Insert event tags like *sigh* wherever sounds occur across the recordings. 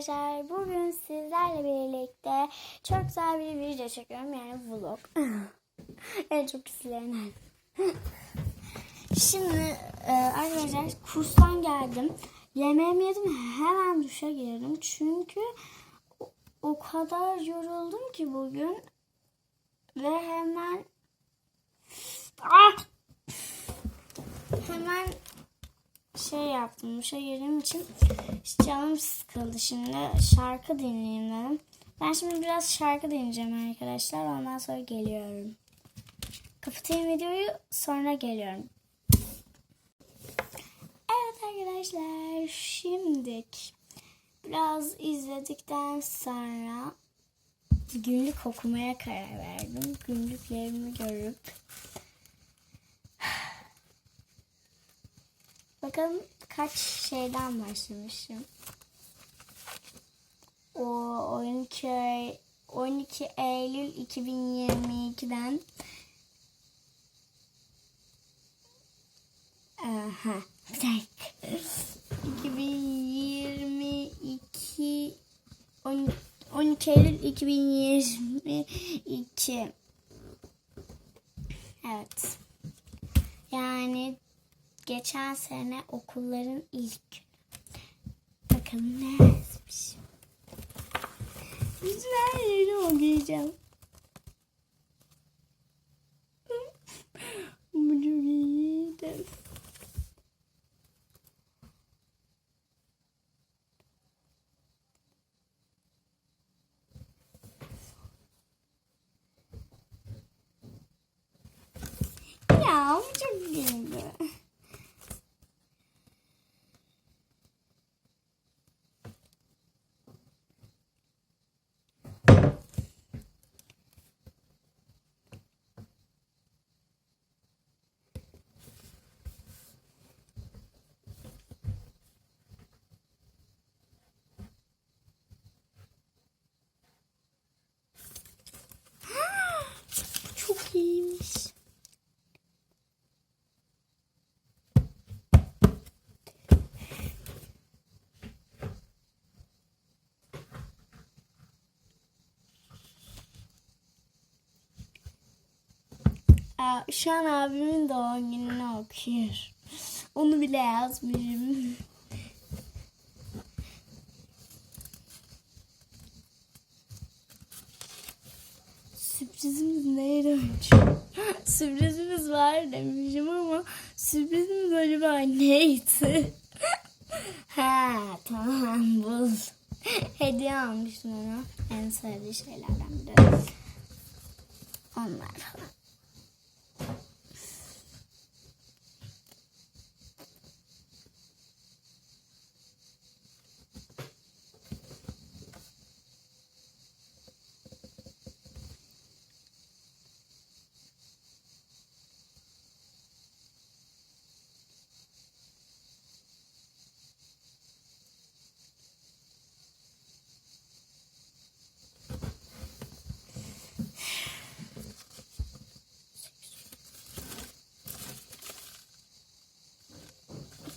arkadaşlar. Bugün sizlerle birlikte çok güzel bir video çekiyorum. Yani vlog. *laughs* en çok izlenen. *laughs* Şimdi e, arkadaşlar kurstan geldim. Yemeğimi yedim hemen duşa girdim. Çünkü o, o kadar yoruldum ki bugün. Ve hemen Ah! hemen şey yaptım. Duşa girdiğim için canım sıkıldı. Şimdi şarkı dinleyeyim dedim. Ben şimdi biraz şarkı dinleyeceğim arkadaşlar. Ondan sonra geliyorum. Kapatayım videoyu sonra geliyorum. Evet arkadaşlar şimdi biraz izledikten sonra günlük okumaya karar verdim. Günlüklerimi görüp Bakalım kaç şeyden başlamışım. O 12 Eylül- 12 Eylül 2022'den Aha, bir dakika. 2022 on- 12 Eylül 2022 Evet. Yani geçen sene okulların ilk günü. Bakalım ne yazmış. Bütün her yerini okuyacağım. *laughs* Bu çok iyiydi. Ya bu çok iyiydi. Bu çok iyiymiş. Aa, şu abimin doğum gününü okuyor. Onu bile yazmışım. Sürprizimiz neydi? *gasps* Sürprizimiz var demişim ama sürprizimiz acaba neydi? *laughs* ha tamam bul. *laughs* Hediye almıştım ona. En sevdiği şeylerden biri. Onlar falan.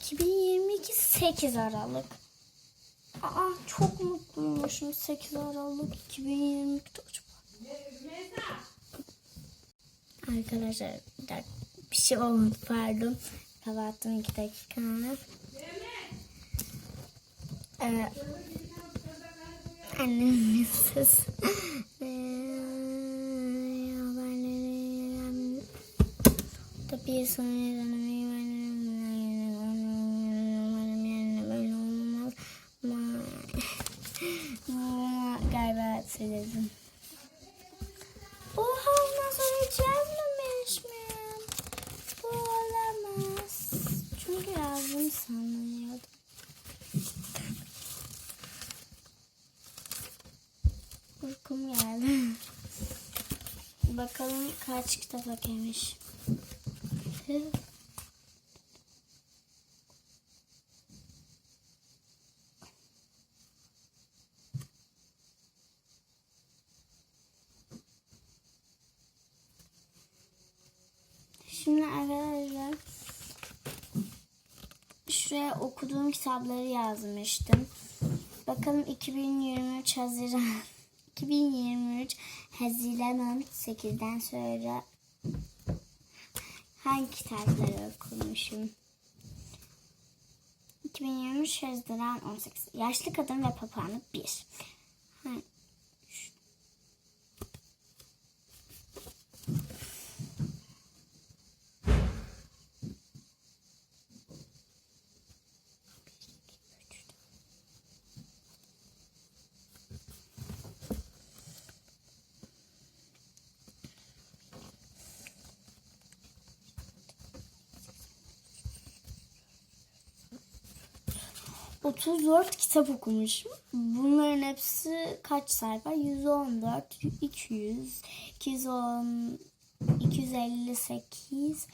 ...2022 8 Aralık. Aa çok mutluymuşum 8 Aralık 2022'de Arkadaşlar bir dakika bir şey olmadı pardon. Kapattım 2 dakika. Ee, annemin ses. Tabii sonra böyle olmaz. Ama söyledim. Oha ondan sonra yazmamış mıyım? Bu olamaz. Çünkü yazdım sanıyordum. Uykum geldi. Bakalım kaç kitap okumuş. Şimdi arkadaşlar şuraya okuduğum kitapları yazmıştım. Bakalım 2023 Haziran *laughs* 2023 Haziran 18'den sonra hangi kitapları okumuşum? 2023 Haziran 18. Yaşlı Kadın ve Papağanlık 1. ...34 kitap okumuşum. Bunların hepsi kaç sayfa? 114, 200, 210, 258,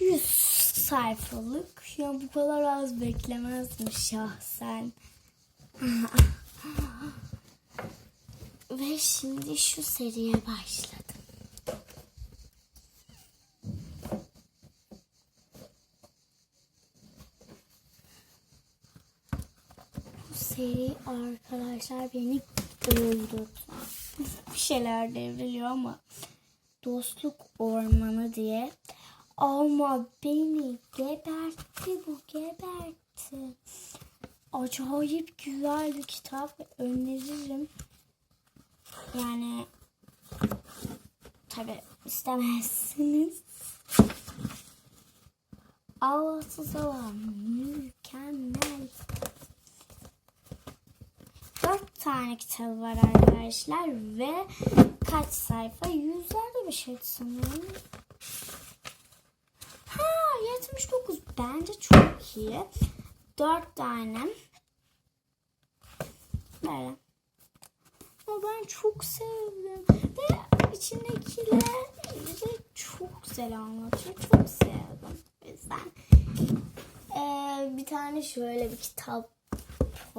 100 sayfalık. Ya bu kadar az beklemezdim şahsen. *laughs* Ve şimdi şu seriye başladım. Bu seri arkadaşlar beni öldürdü. Bir şeyler devriliyor ama dostluk ormanı diye ama beni gebertti bu gebertti. Acayip güzel bir kitap öneririm. Yani tabi istemezsiniz. Ağlasız olan mükemmel. Tane kitabı var arkadaşlar ve kaç sayfa? Yüzlerde bir şey sanırım. Ha 79 bence çok iyi. Dört tane. Böyle. Ama ben çok sevdim. Ve içindekiler de çok güzel anlatıyor. Çok sevdim. O yüzden. Ee, bir tane şöyle bir kitap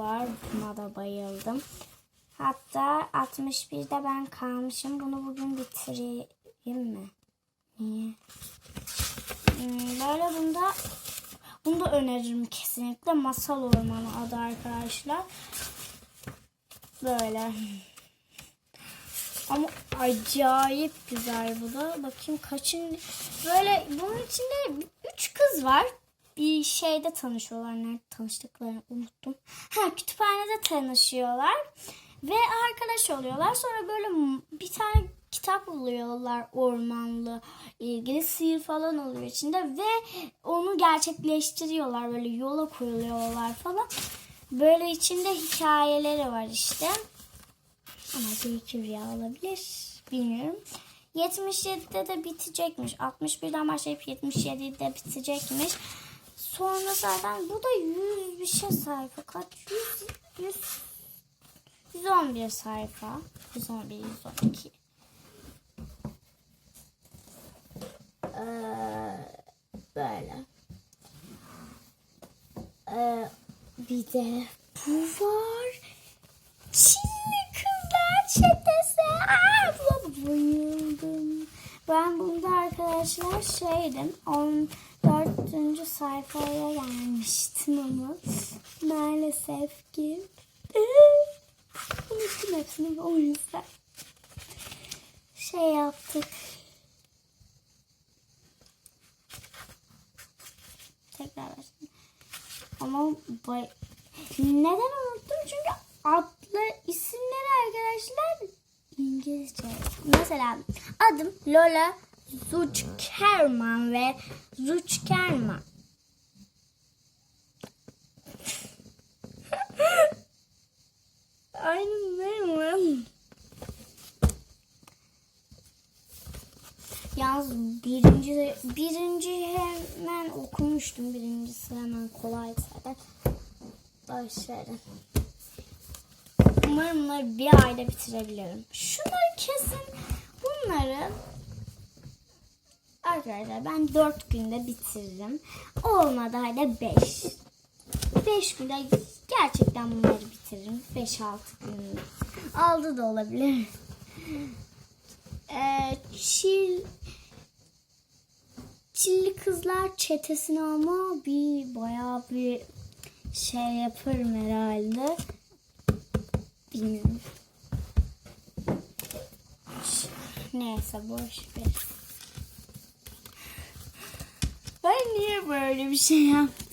var. Buna da bayıldım. Hatta 61'de ben kalmışım. Bunu bugün bitireyim mi? Niye? Hmm, Böyle bunda bunu da öneririm kesinlikle. Masal Ormanı adı arkadaşlar. Böyle. Ama acayip güzel bu da. Bakayım kaçın böyle bunun içinde üç kız var. Bir şeyde tanışıyorlar. Nerede tanıştıklarını unuttum. Ha kütüphanede tanışıyorlar. Ve arkadaş oluyorlar. Sonra böyle bir tane kitap buluyorlar ormanlı ilgili sihir falan oluyor içinde ve onu gerçekleştiriyorlar böyle yola koyuluyorlar falan. Böyle içinde hikayeleri var işte. Ama belki rüya olabilir. Bilmiyorum. 77'de de bitecekmiş. 61'den başlayıp 77'de bitecekmiş. Sonra zaten bu da 100 bir şey sayfa. Kaç? 100, 100 111 sayfa. 111, 112. Ee, böyle. Ee, bir de bu var. Çinli kızlar çetesi. Aa, buna bayıldım. Ben bunda arkadaşlar şeydim. 14. sayfaya gelmiştim ama maalesef ki unuttum hepsini o yüzden şey yaptık. Tekrar başlayalım. Ama bay... neden unuttum? Çünkü adlı isimleri arkadaşlar İngilizce. Mesela adım Lola Zuckerman ve Zuckerman. *laughs* Aynen değil mi? Yalnız birinci, birinci hemen okumuştum. Birincisi hemen kolay zaten. Başlarım. Umarım bunları bir ayda bitirebilirim. Şunları kesin bunları arkadaşlar ben dört günde bitiririm. Olmadı hadi beş. Beş günde gerçekten bunları bitiririm. Beş altı günde. Aldı da olabilir. Ee, çil Çilli kızlar çetesini ama bir bayağı bir şey yaparım herhalde. Bilmiyorum. Neyse boş ver. Ben niye böyle bir şey yaptım?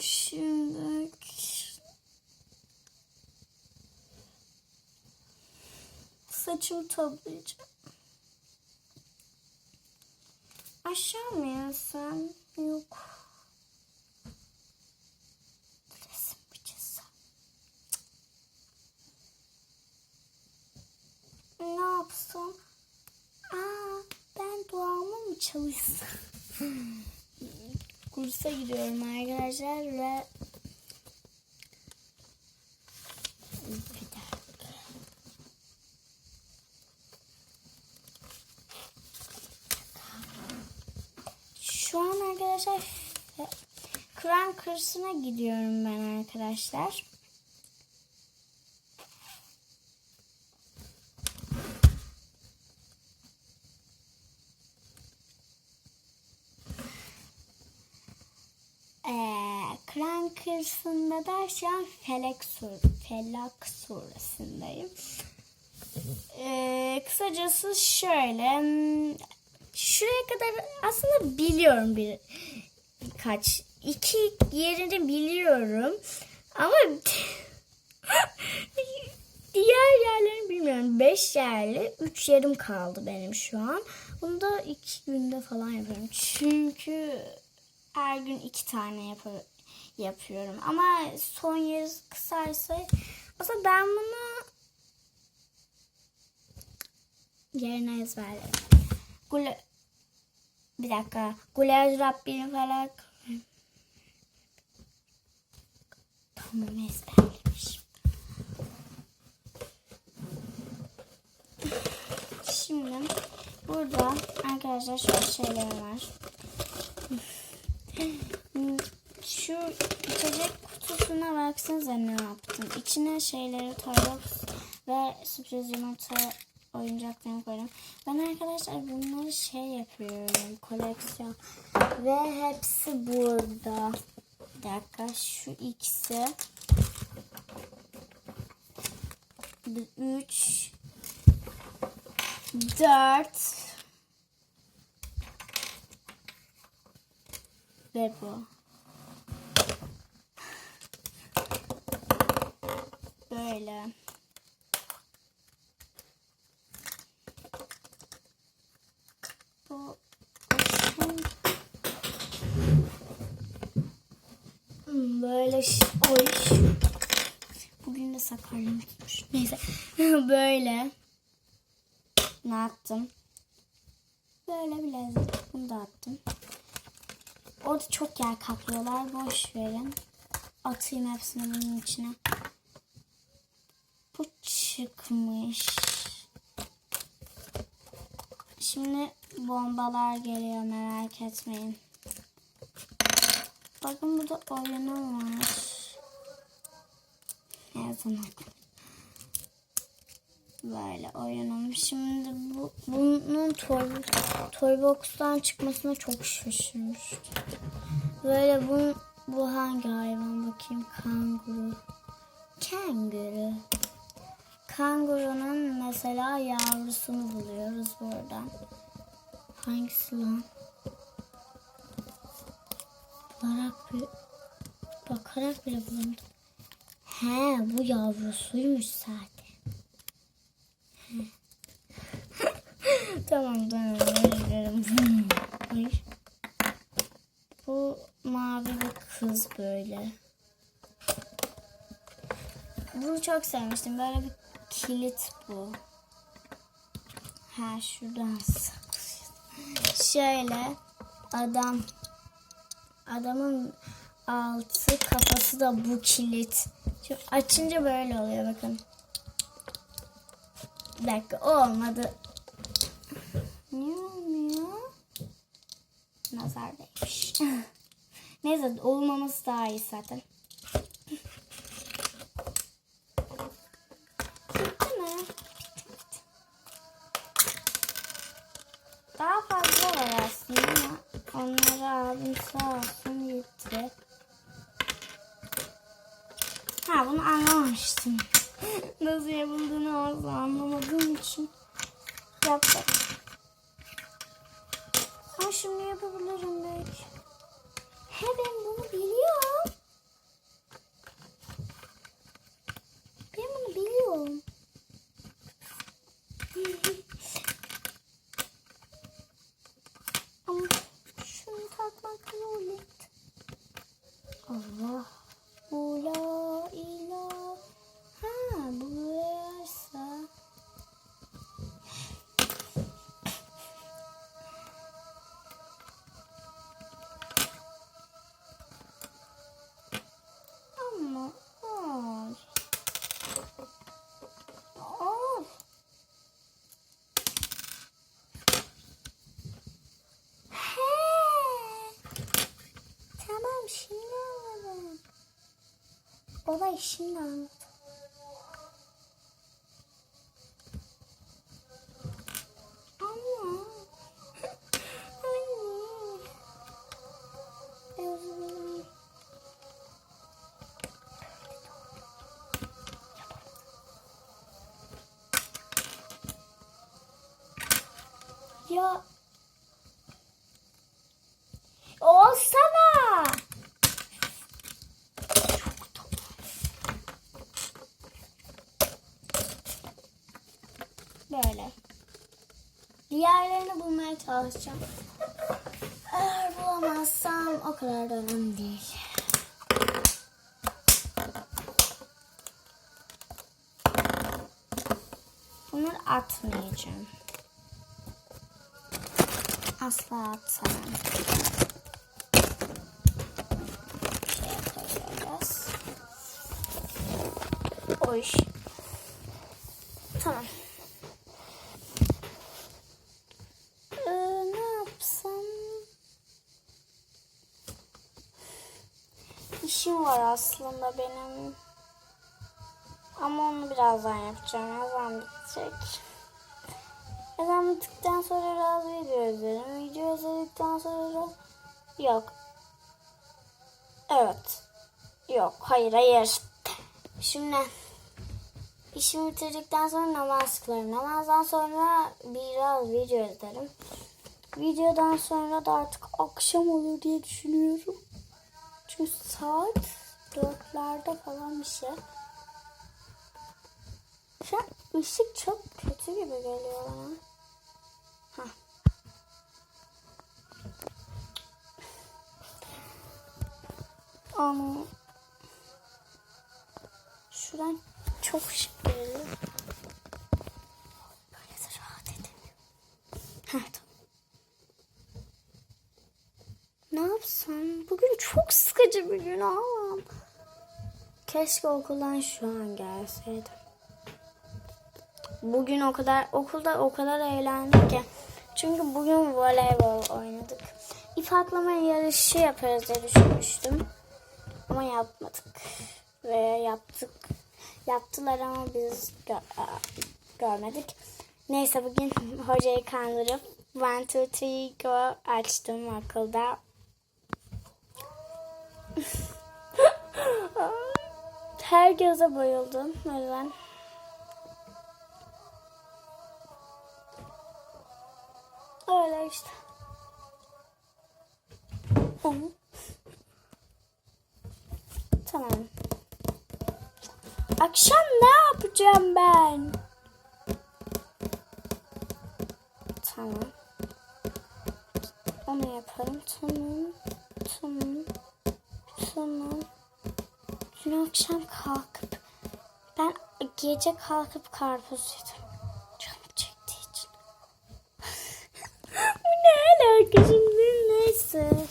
Şimdi saçımı toplayacağım. Aşağı mı yazsam? Yok. Resim mi çizsem? Ne yapsam? Aa, ben duamı mı çalışsam? Kursa gidiyorum arkadaşlar ve. Şu an arkadaşlar Kur'an kursuna gidiyorum ben arkadaşlar. Ee, Kur'an kursunda da şu an Felek, sur Felak suresindeyim. Ee, kısacası şöyle hmm, şuraya kadar aslında biliyorum bir kaç iki yerini biliyorum ama *laughs* diğer yerlerini bilmiyorum. Beş yerli üç yerim kaldı benim şu an. Bunu da iki günde falan yapıyorum. Çünkü her gün iki tane yap- yapıyorum. Ama son yeri kısarsa aslında ben bunu yerine ezberlerim. Gule bir dakika. Gulaj Rabbini falan Tamam ezberlemiş. Şimdi burada arkadaşlar şöyle şeyler var. Şu içecek kutusuna baksanıza ne yaptım. İçine şeyleri Tarbox ve sürpriz yumurta oyuncaklarını koydum. Ben arkadaşlar bunları şey yapıyorum. Koleksiyon. Ve hepsi burada. Bir dakika şu ikisi. 3 4 Bebo. Böyle. Bu hmm, Böyle oy. Bugün de sakarlığım tutmuş. Neyse. *laughs* Böyle. Ne yaptım? Böyle bilezik. Bunu da attım. Orada çok yer kaplıyorlar. Boş verin. Atayım hepsini bunun içine. Bu çıkmış. Şimdi bombalar geliyor merak etmeyin. Bakın burada oyunum var. Her zaman. Böyle oyunum. Şimdi bu, bunun toy, toy box'tan çıkmasına çok şaşırmıştım. Böyle bu, bu hangi hayvan bakayım? Kanguru. Kanguru. Kangurunun mesela yavrusunu buluyoruz buradan. Hangisi lan? Bakarak bir bakarak bile bulamadım. He bu yavrusuymuş zaten. Tamam dilerim. Ay. Bu mavi bir kız böyle. Bunu çok sevmiştim. Böyle bir kilit bu. Ha şuradan. Şöyle adam adamın altı kafası da bu kilit. Şimdi açınca böyle oluyor bakın. Bir dakika o olmadı. Niye olmuyor? Nazar değmiş. *laughs* Neyse olmaması daha iyi zaten. 怎么 Olay şimdi çalışacağım. Eğer bulamazsam o kadar da önemli değil. Bunları atmayacağım. Asla atamam. Şuraya koyuyoruz. Oy. Tamam. Ee, ne yapsam? İşim var aslında benim. Ama onu birazdan yapacağım. Yazan bitecek. Yazan bittikten sonra biraz video izlerim. Video izledikten sonra yok. Evet. Yok. Hayır hayır. Şimdi işimi bitirdikten sonra namaz kılarım. Namazdan sonra biraz video izlerim. Videodan sonra da artık akşam olur diye düşünüyorum. Çünkü saat dörtlerde falan bir şey. Şu an ışık çok kötü gibi geliyor bana. Hah. Ama şuradan çok ışık geliyor. Böyle de rahat edemiyorum. Heh, tamam. Ne yapsam? Bugün çok sıkıcı bir gün ama. Keşke okuldan şu an gelseydim. Bugün o kadar okulda o kadar eğlendik ki. Çünkü bugün voleybol oynadık. İp atlama yarışı yaparız diye düşünmüştüm. Ama yapmadık. Ve yaptık. Yaptılar ama biz gö- görmedik. Neyse bugün *laughs* hocayı kandırıp one, two, three, go açtım okulda. Herkese bayıldım. O yüzden Öyle işte. Tamam. Akşam ne yapacağım ben? Tamam. Onu yaparım. Tamam. Tamam. Tamam. Dün akşam kalkıp ben gece kalkıp karpuz yedim. Canım çektiği için. *laughs* Bu ne alaka şimdi? Neyse.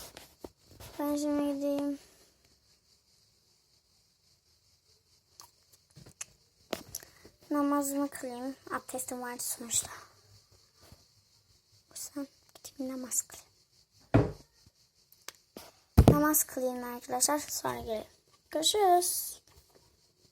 Ben şimdi gideyim. Namazımı kılayım. Abdestim vardı sonuçta. O yüzden gideyim namaz kılayım. Namaz kılayım arkadaşlar. Sonra gelelim. Görüşürüz.